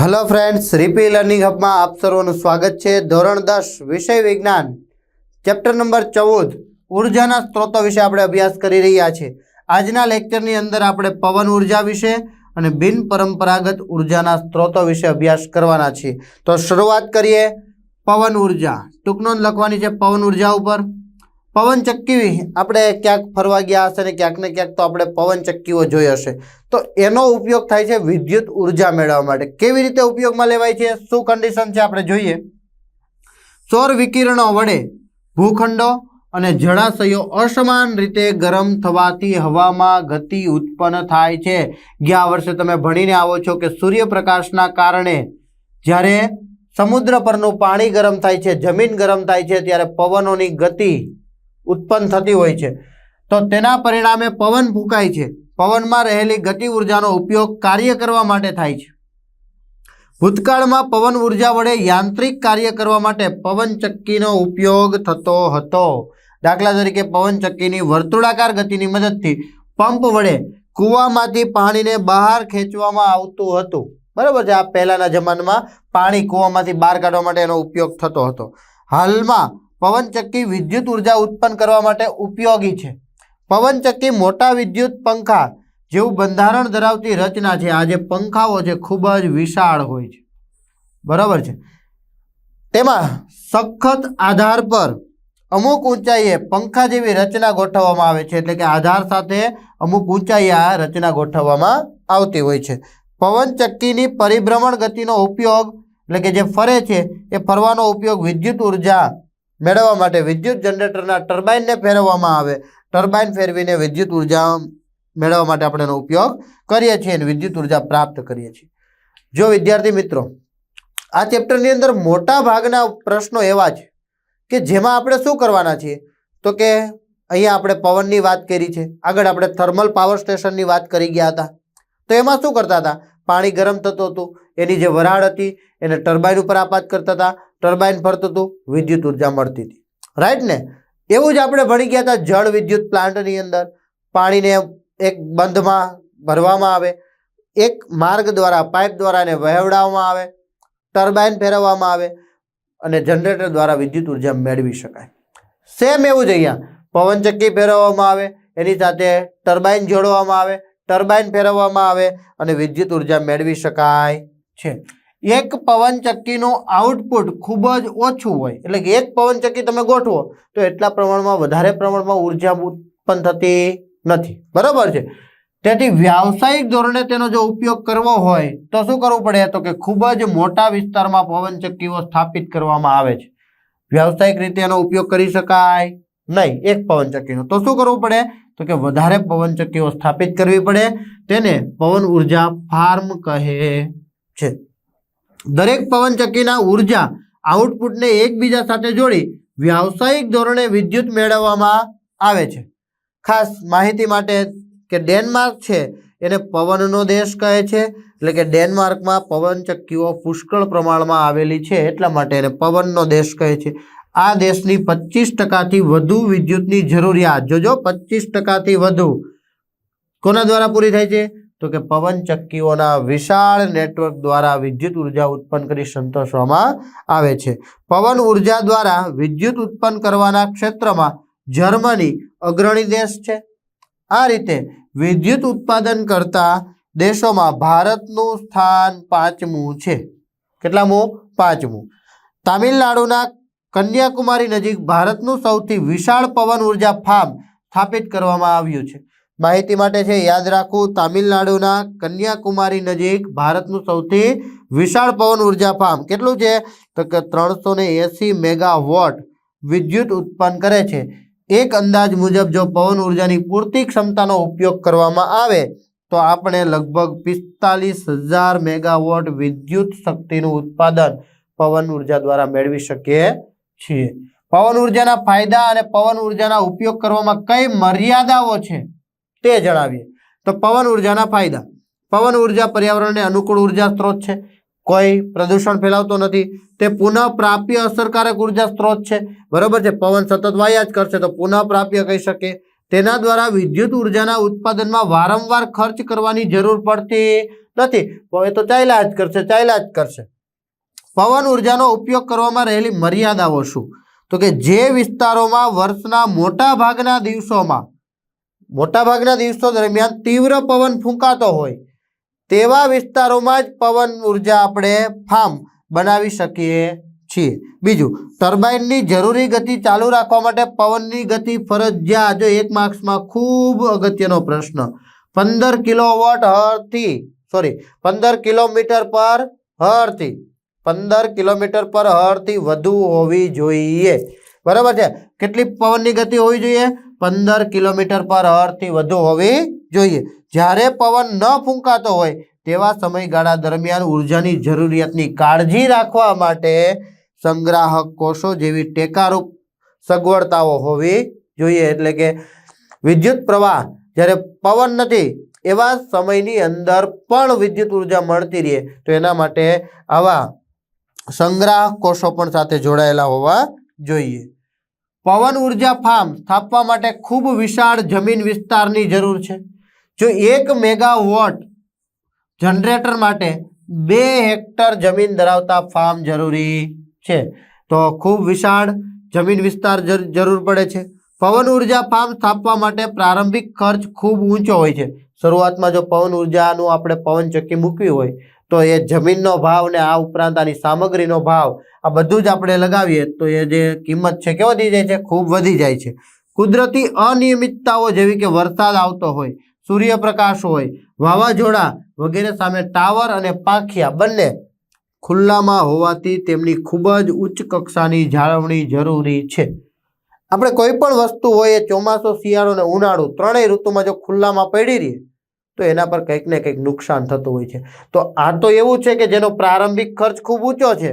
Hello friends રીપી learning હબમાં આપ સર્વનું સ્વાગત છે. ધોરણ દસ, વિષય વિજ્ઞાન ચેપ્ટર નંબર ચૌદ, ઉર્જાના સ્ત્રોતો વિશે આપણે અભ્યાસ કરી રહ્યા છીએ આજના લેક્ચરની અંદર આપણે પવન ઊર્જા વિશે અને બિન પરંપરાગત ઉર્જાના સ્ત્રોતો વિશે અભ્યાસ કરવાના છીએ. તો શરૂઆત કરીએ. પવન ઊર્જા. ટૂંકનો લખવાની છે પવન ઊર્જા ઉપર. પવન ચક્કી આપણે ક્યાંક ફરવા ગયા હશે ને ક્યાંક ને ક્યાંક તો આપણે પવન ચક્કીઓ જોઈ હશે. તો એનો ઉપયોગ થાય છે વિદ્યુત ઊર્જા મેળવવા માટે. કેવી રીતે ઉપયોગમાં લેવાય છે? શું કન્ડિશન છે આપણે જોઈએ. સૌર વિકિરણો વડે ભૂખંડો અને જળાશયો અસમાન રીતે ગરમ થવાથી હવામાં ગતિ ઉત્પન્ન થાય છે. ગયા વર્ષે તમે ભણીને આવો છો કે સૂર્યપ્રકાશના કારણે જ્યારે સમુદ્ર પરનું પાણી ગરમ થાય છે, જમીન ગરમ થાય છે, ત્યારે પવનોની ગતિ ઉત્પન્ન થતી હોય છે. તો તેના પરિણામે પવન ફૂંકાય છે. પવનમાં રહેલી ગતિ ઉર્જાનો ઉપયોગ કાર્ય કરવા માટે થાય છે. ભૂતકાળમાં પવન ઊર્જા વડે યાંત્રિક કાર્ય કરવા માટે પવન ચક્કીનો ઉપયોગ થતો હતો. દાખલા તરીકે પવન ચક્કીની વર્તુળાકાર ગતિની મદદથી પંપ વડે કૂવામાંથી પાણીને બહાર ખેંચવામાં આવતું હતું. બરાબર છે? આ પહેલાંના જમાનામાં પાણી કૂવામાંથી બહાર કાઢવા માટે એનો ઉપયોગ થતો હતો. હાલમાં પવન ચક્કી વિદ્યુત ઊર્જા ઉત્પન્ન કરવા માટે ઉપયોગી છે. પવનચક્કી મોટા વિદ્યુત પંખા જેવું બંધારણ ધરાવતી રચના છે. આ જે પંખાઓ છે, ખૂબ જ વિશાળ હોય છે. બરાબર છે? તેમાં સખત આધાર પર અમુક ઊંચાઈએ પંખા જેવી રચના ગોઠવવામાં આવે છે. એટલે કે આધાર સાથે અમુક ઊંચાઈએ આ રચના ગોઠવવામાં આવતી હોય છે. પવનચક્કીની પરિભ્રમણ ગતિનો ઉપયોગ, એટલે કે જે ફરે છે, એ ફરવાનો ઉપયોગ વિદ્યુત ઊર્જા મેળવવા માટે વિદ્યુત જનરેટરના ટર્બાઇનને ફેરવવામાં આવે. ટર્બાઇન ફેરવીને વિદ્યુત ઊર્જા મેળવવા માટે આપણે એનો ઉપયોગ કરીએ છીએ અને વિદ્યુત ઊર્જા પ્રાપ્ત કરીએ છીએ. જો વિદ્યાર્થી મિત્રો, આ ચેપ્ટરની અંદર મોટા ભાગના પ્રશ્નો એવા છે કે જેમાં આપણે શું કરવાના છીએ? તો કે અહીંયા આપણે પવનની વાત કરી છે. આગળ આપણે થર્મલ પાવર સ્ટેશનની વાત કરી ગયા હતા. તો એમાં શું કરતા હતા? પાણી ગરમ થતું હતું. એની જે વરાળ હતી, એને ટર્બાઇન ઉપર આપાત કરતા હતા. ટર્બાઇન ફરતું હતું, વિદ્યુત ઊર્જા મળતી હતી. રાઈટ ને? એવું જ આપણે ભણી ગયા હતા જળ વિદ્યુત પ્લાન્ટની અંદર. પાણીને એક બંધમાં ભરવામાં આવે. એક માર્ગ દ્વારા, પાઇપ દ્વારા એને વહેવડાવવામાં આવે. ટર્બાઇન ફેરવવામાં આવે અને જનરેટર દ્વારા વિદ્યુત ઊર્જા મેળવી શકાય. સેમ એવું જ અહીંયા. પવનચક્કી ફેરવવામાં આવે, એની સાથે ટર્બાઇન જોડવામાં આવે, ટર્બાઇન ફેરવવામાં આવે અને વિદ્યુત ઊર્જા મેળવી શકાય છે. એક પવનચક્કીનું આઉટપુટ ખૂબ જ ઓછું હોય, એટલે કે એક પવનચક્કી તમે ગોઠવો, તો એટલા પ્રમાણમાં વધારે પ્રમાણમાં ઊર્જા ઉત્પન્ન થતી નથી. બરાબર છે? તેથી વ્યાવસાયિક ધોરણે તેનો જો ઉપયોગ કરવો હોય, તો શું કરવું પડે? તો કે ખૂબ જ મોટા વિસ્તારમાં પવનચક્કીઓ સ્થાપિત કરવામાં આવે છે. વ્યાવસાયિક રીતે એનો ઉપયોગ કરી શકાય નહીં, એક પવનચક્કીનો તો શું કરવું પડે? તો કે વધારે પવનચક્કીઓ સ્થાપિત કરવી પડે, તેને પવન ઊર્જા ફાર્મ કહે છે. દરેક પવનચક્કીના ઊર્જા આઉટપુટને એકબીજા સાથે જોડી વ્યાવસાયિક ધોરણે વિદ્યુત મેળવવામાં આવે છે. ખાસ માહિતી માટે કે ડેનમાર્ક છે એને પવનનો દેશ કહે છે, એટલે કે ડેનમાર્કમાં પવનચક્કીઓ પુષ્કળ પ્રમાણમાં આવેલી છે, એટલા માટે એને પવનનો દેશ કહે છે. આ દેશની પચીસ ટકાથી વધુ વિદ્યુતની જરૂરિયાત. જોજો, પચીસ ટકાથી વધુ. કોના દ્વારા પૂરી થાય છે? તો કે પવન ચક્કીઓના વિશાળ નેટવર્ક દ્વારા વિદ્યુત ઊર્જા ઉત્પન્ન કરી સંતોષવામાં આવે છે. પવન ઊર્જા દ્વારા વિદ્યુત ઉત્પન્ન કરવાના ક્ષેત્રમાં જર્મની અગ્રણી દેશ છે. આ રીતે વિદ્યુત ઉત્પાદન કરતા દેશોમાં ભારતનું સ્થાન પાંચમું છે. કેટલામું? પાંચમું. તામિલનાડુના કન્યાકુમારી નજીક ભારતનું સૌથી વિશાળ પવન ઊર્જા ફાર્મ સ્થાપિત કરવામાં આવ્યું છે. માહિતી માટે છે, યાદ રાખવું તામિલનાડુના કન્યાકુમારી નજીક ભારતનું સૌથી વિશાળ પવન ઊર્જા ફાર્મ કેટલું છે? તો કે ત્રણસો ને એસી મેગાવોટ વિદ્યુત ઉત્પન્ન કરે છે. એક અંદાજ મુજબ જો પવન ઉર્જાની પૂરતી ક્ષમતાનો ઉપયોગ કરવામાં આવે, તો આપણે લગભગ પિસ્તાલીસ હજાર મેગાવોટ વિદ્યુત શક્તિનું ઉત્પાદન પવન ઊર્જા દ્વારા મેળવી શકીએ છીએ. પવન ઉર્જાના ફાયદા અને પવન ઉર્જાના ઉપયોગ કરવામાં કઈ મર્યાદાઓ છે? તે જણાવીએ. તો પવન ઉર્જાના ફાયદા. પવન ઊર્જા પર્યાવરણને અનુકૂળ ઊર્જા સ્ત્રોત છે. કોઈ પ્રદૂષણ ફેલાવતો નથી. તે પુનઃપ્રાપ્ય અસરકારક ઊર્જા સ્ત્રોત છે. બરાબર છે? પવન સતત વાયા જ કરશે તો પુનઃપ્રાપ્ય કહી શકે. તેના દ્વારા વિદ્યુત ઉર્જાના ઉત્પાદનમાં વારંવાર ખર્ચ કરવાની જરૂર પડતી નથી. હવે તો ચાલ્યા જ કરશે, ચાલ્યા જ કરશે. પવન ઉર્જાનો ઉપયોગ કરવામાં રહેલી મર્યાદાઓ શું? તો કે જે વિસ્તારોમાં વર્ષના મોટા ભાગના દિવસોમાં મોટા ભાગના દિવસો દરમિયાન તીવ્ર પવન ફૂંકાતો હોય, તેવા વિસ્તારોમાં જ પવન ઊર્જા આપણે ફાર્મ બનાવી શકીએ છીએ. બીજું, ટર્બાઇનની જરૂરી ગતિ ચાલુ રાખવા માટે પવનની ગતિ ફરજિયાત. જો એક માર્ક્સમાં ખૂબ અગત્યનો પ્રશ્ન, પંદર કિલોવોટ હરથી, સોરી, પંદર કિલોમીટર પર હરથી, પંદર કિલોમીટર પર હરથી વધુ હોવી જોઈએ. બરાબર છે? કેટલી પવનની ગતિ હોવી જોઈએ? પંદર કિલોમીટર પર હરથી વધુ હોવી જોઈએ. જ્યારે પવન ન ફૂંકાતો હોય, તેવા સમયગાળા દરમિયાન ઉર્જાની જરૂરિયાતની કાળજી રાખવા માટે સંગ્રાહક કોષો જેવી ટેકારૂપ સગવડતાઓ હોવી જોઈએ. એટલે કે વિદ્યુત પ્રવાહ, જ્યારે પવન નથી, એવા સમયની અંદર પણ વિદ્યુત ઊર્જા મળતી રહે. તો એના માટે આવા સંગ્રાહક કોષો પણ સાથે જોડાયેલા હોવા જોઈએ. પવન ઊર્જા ફાર્મ સ્થાપવા માટે ખૂબ વિશાળ જમીન વિસ્તારની જરૂર છે. જો એક મેગાવોટ જનરેટર માટે બે હેક્ટર જમીન ધરાવતા ફાર્મ જરૂરી છે, તો ખૂબ વિશાળ જમીન વિસ્તાર જર- જરૂર પડે છે. પવન ઊર્જા ફાર્મ સ્થાપવા માટે પ્રારંભિક ખર્ચ ખૂબ ઊંચો હોય છે. શરૂઆતમાં જો પવન ઉર્જાનું આપણે પવનચક્કી મૂકવી હોય તો એ જમીનનો ભાવ ને આ ઉપરાંત આની સામગ્રીનો ભાવ આ બધું જ આપણે લગાવીએ તો એ જે કિંમત છે કેવો વધી જાય છે? ખૂબ વધી જાય છે. કુદરતી અનિયમિતતાઓ જેવી કે વરસાદ આવતો હોય, સૂર્યપ્રકાશ હોય, વાવાઝોડા વગેરે સામે ટાવર અને પાંખિયા બંને ખુલ્લામાં હોવાથી તેમની ખૂબ જ ઉચ્ચ કક્ષાની જાળવણી જરૂરી છે. આપણે કોઈ પણ વસ્તુ હોય એ ચોમાસું, શિયાળો અને ઉનાળુ ત્રણેય ઋતુમાં જો ખુલ્લામાં પડી રહીએ તો એના પર કંઈક ને કંઈક નુકસાન થતું હોય છે. તો આ તો એવું છે કે જેનો પ્રારંભિક ખર્ચ ખૂબ ઊંચો છે.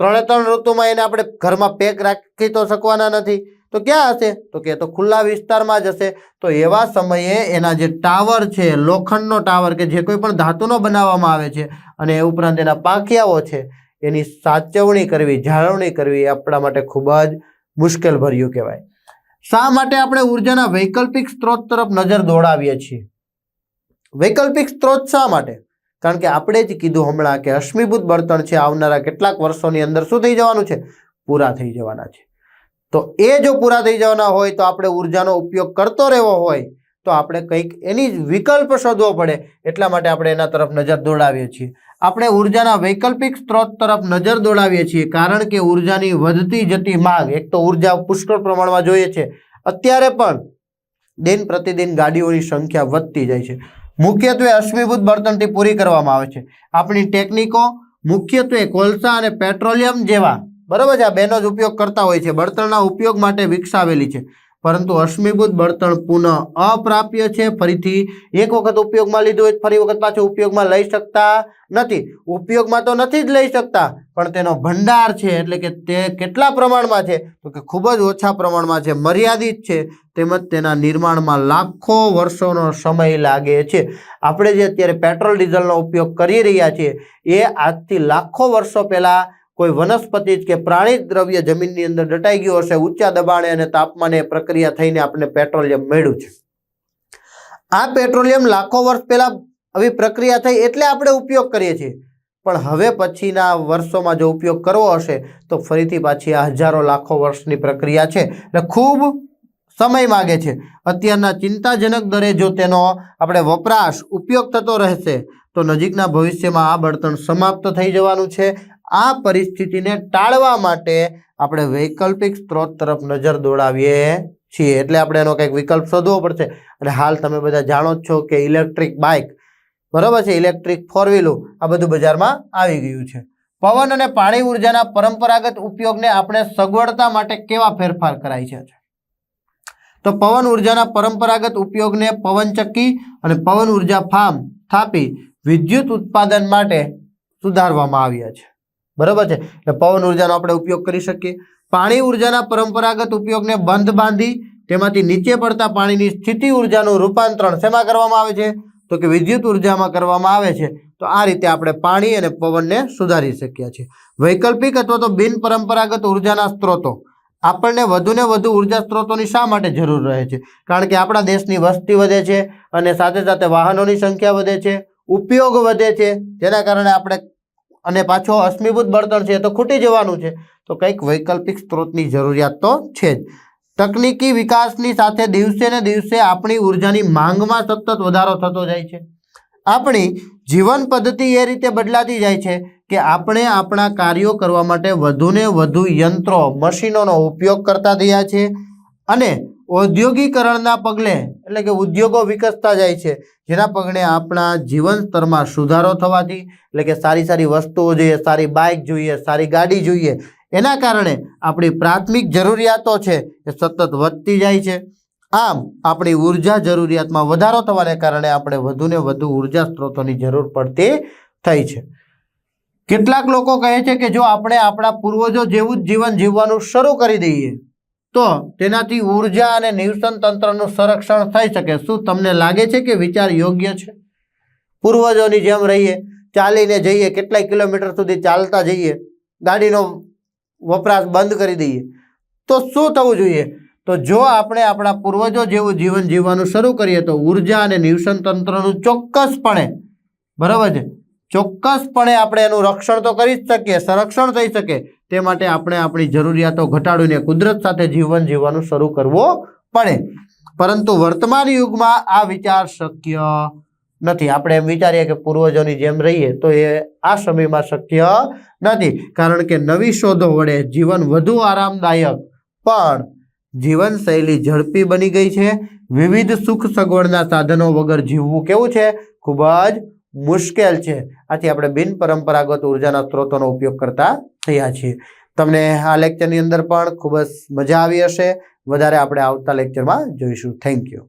ત્રણે ત્રણ ઋતુમાં એને આપણે ઘરમાં પેક રાખી તો શકવાના નથી. તો ક્યાં હશે? તો કે તો ખુલ્લા વિસ્તારમાં જ હશે. તો એવા સમયે એના જે ટાવર છે, લોખંડનો ટાવર કે જે કોઈ પણ ધાતુનો બનાવવામાં આવે છે અને એ ઉપરાંત એના પાંખિયાઓ છે, એની સાચવણી કરવી, જાળવણી કરવી આપણા માટે ખૂબ જ મુશ્કેલ ભર્યું કહેવાય. શા માટે આપણે ઉર્જાના વૈકલ્પિક સ્ત્રોત તરફ નજર દોડાવીએ છીએ? વૈકલ્પિક સ્ત્રોત શા માટે? કારણ કે આપણે જ કીધું હમણાં કે અશ્મિભૂત બળતણ છે, આવનારા કેટલાક વર્ષોની અંદર શું થઈ જવાનું છે? પૂરા થઈ જવાના છે. તો એ જો પૂરા થઈ જવાના હોય, તો આપણે ઉર્જાનો ઉપયોગ કરતો રહેવો હોય, તો આપણે કંઈક એની જ વિકલ્પ શોધવો પડે. એટલા માટે આપણે એના તરફ નજર દોડાવીએ છીએ. આપણે ઉર્જાના વૈકલ્પિક સ્ત્રોત તરફ નજર દોડાવીએ છીએ, કારણ કે ઉર્જાની વધતી જતી માંગ, એક તો ઊર્જા પુષ્કળ પ્રમાણમાં જોઈએ છે. અત્યારે પણ દિન પ્રતિદિન ગાડીઓની સંખ્યા વધતી જાય છે. મુખ્યત્વે અશ્મિભૂત બળતણથી પૂરી કરવામાં આવે છે. આપણી ટેકનિકો મુખ્યત્વે કોલસા અને પેટ્રોલિયમ જેવા, બરાબર છે, આ બેનો જ ઉપયોગ કરતા હોય છે, બળતણના ઉપયોગ માટે વિકસાવેલી છે. પરંતુ અશ્મિભૂત બળતણ પુનઃ અપ્રાપ્ય છે. ફરીથી એક વખત ઉપયોગમાં લીધું હોય ફરી વખત પાછું ઉપયોગમાં લઈ શકતા નથી. ઉપયોગમાં તો નથી જ લઈ શકતા, પણ તેનો ભંડાર છે એટલે કે તે કેટલા પ્રમાણમાં છે? તો કે ખૂબ જ ઓછા પ્રમાણમાં છે, મર્યાદિત છે. તેમજ તેના નિર્માણમાં લાખો વર્ષોનો સમય લાગે છે. આપણે જે અત્યારે પેટ્રોલ ડીઝલનો ઉપયોગ કરી રહ્યા છીએ, એ આજથી લાખો વર્ષો પહેલાં કોઈ વનસ્પતિ કે પ્રાણી દ્રવ્ય જમીનની અંદર દટાઈ ગયું હશે, ઊંચા દબાણે અને તાપમાને પ્રક્રિયા થઈને આપણે પેટ્રોલિયમ મેળવ્યું છે. આ પેટ્રોલિયમ લાખો વર્ષ પહેલા આવી પ્રક્રિયા થઈ એટલે આપણે ઉપયોગ કરીએ છીએ. પણ હવે પછીના વર્ષોમાં જો ઉપયોગ કરવો હશે, તો ફરીથી પાછી આ હજારો લાખો વર્ષની પ્રક્રિયા છે. એટલે ખૂબ સમય માગે છે. અત્યારના ચિંતાજનક દરે જો તેનો આપણે વપરાશ ઉપયોગ થતો રહેશે, તો નજીકના ભવિષ્યમાં આ બળતણ સમાપ્ત થઈ જવાનું છે. આ પરિસ્થિતિને ટાળવા માટે આપણે વૈકલ્પિક સ્ત્રોત તરફ નજર દોડાવીએ છીએ. એટલે આપણે એનો કંઈક વિકલ્પ શોધવો પડશે. અને હાલ તમે બધા જાણો જ છો કે ઇલેક્ટ્રિક બાઇક, બરાબર છે, ઇલેક્ટ્રિક ફોર વ્હીલર આ બધું બજારમાં આવી ગયું છે. પવન અને પાણી ઉર્જાના પરંપરાગત ઉપયોગને આપણે સગવડતા માટે કેવા ફેરફાર કરાય છે? તો પવન ઉર્જાના પરંપરાગત ઉપયોગને પવનચક્કી અને પવન ઊર્જા ફાર્મ સ્થાપી વિદ્યુત ઉત્પાદન માટે સુધારવામાં આવ્યા છે. બરાબર છે? એટલે પવન ઉર્જાનો આપણે ઉપયોગ કરી શકીએ. પાણી ઉર્જાના પરંપરાગત ઉપયોગને બંધ બાંધી તેમાંથી નીચે પડતા પાણીની સ્થિતિ ઉર્જાનું રૂપાંતરણ શેમાં કરવામાં આવે છે? તો કે વિદ્યુત ઉર્જામાં કરવામાં આવે છે. તો આ રીતે આપણે પાણી અને પવનને સુધારી શક્યા છીએ. વૈકલ્પિક અથવા તો બિન પરંપરાગત ઉર્જાના સ્ત્રોતો. આપણને વધુને વધુ ઊર્જા સ્ત્રોતોની શા માટે જરૂર રહે છે? કારણ કે આપણા દેશની વસ્તી વધે છે અને સાથે સાથે વાહનોની સંખ્યા વધે છે. ઉપયોગ વધે છે. જેના કારણે આપણે અને પાછો અશ્મિભૂત બળતણ છે તો ખૂટી જવાનું છે. તો કંઈક વૈકલ્પિક સ્ત્રોતની જરૂરિયાત તો છે જ. તકનીકી વિકાસની સાથે દિવસે ને દિવસે આપણી ઉર્જાની માંગમાં સતત વધારો થતો જાય છે. આપણી જીવન પદ્ધતિ એ રીતે બદલાતી જાય છે કે આપણે આપણા કાર્યો કરવા માટે વધુને વધુ યંત્રો, મશીનોનો ઉપયોગ કરતા થયા છે અને ઔદ્યોગિકરણના પગલે, એટલે કે ઉદ્યોગો વિકસતા જાય છે, જેના પગલે આપણા જીવન સ્તરમાં સુધારો થવાથી, એટલે કે સારી સારી વસ્તુઓ જોઈએ, સારી બાઇક જોઈએ, સારી ગાડી જોઈએ, એના કારણે આપણી પ્રાથમિક જરૂરિયાતો છે એ સતત વધતી જાય છે. આમ, આપણી ઊર્જા જરૂરિયાતમાં વધારો થવાને કારણે આપણે વધુને વધુ ઊર્જા સ્ત્રોતોની જરૂર પડતી થઈ છે. કેટલાક લોકો કહે છે કે જો આપણે આપણા પૂર્વજો જેવું જ જીવન જીવવાનું શરૂ કરી દઈએ તો તેનાથી ઊર્જા અને નિવસન તંત્રનું સંરક્ષણ થઈ શકે. શું તમને લાગે છે કે વિચાર યોગ્ય છે? પૂર્વજોની જેમ રહીએ, ચાલીને જઈએ, કેટલાય કિલોમીટર સુધી ચાલતા જઈએ, ગાડીનો વપરાશ બંધ કરી દઈએ, તો શું થવું જોઈએ? તો જો આપણે આપણા પૂર્વજો જેવું જીવન જીવવાનું શરૂ કરીએ, તો ઊર્જા અને નિવસન તંત્રનું ચોક્કસપણે, બરાબર છે? ચોક્કસપણે આપણે એનું રક્ષણ તો કરી જ શકીએ, સંરક્ષણ થઈ શકે તે માટે આપણે આપણી જરૂરિયાતો ઘટાડીને કુદરત સાથે જીવન જીવવાનું શરૂ કરવું પડે. પરંતુ વર્તમાન યુગમાં આ વિચાર શક્ય નથી. આપણે એમ વિચારીએ કે પૂર્વજોની જેમ રહીએ તો એ આ સમયમાં શક્ય નથી. કારણ કે નવી શોધો વડે જીવન વધુ આરામદાયક, પણ જીવનશૈલી ઝડપી બની ગઈ છે. વિવિધ સુખ સગવડના સાધનો વગર જીવવું કેવું છે? ખૂબ જ મુશ્કેલ છે. આથી આપણે બિન પરંપરાગત ઉર્જાના સ્ત્રોતોનો ઉપયોગ કરતા થયા છીએ. તમને આ લેક્ચરની અંદર પણ ખૂબ જ મજા આવી હશે. વધારે આપણે આવતા લેક્ચરમાં જોઈશું. Thank you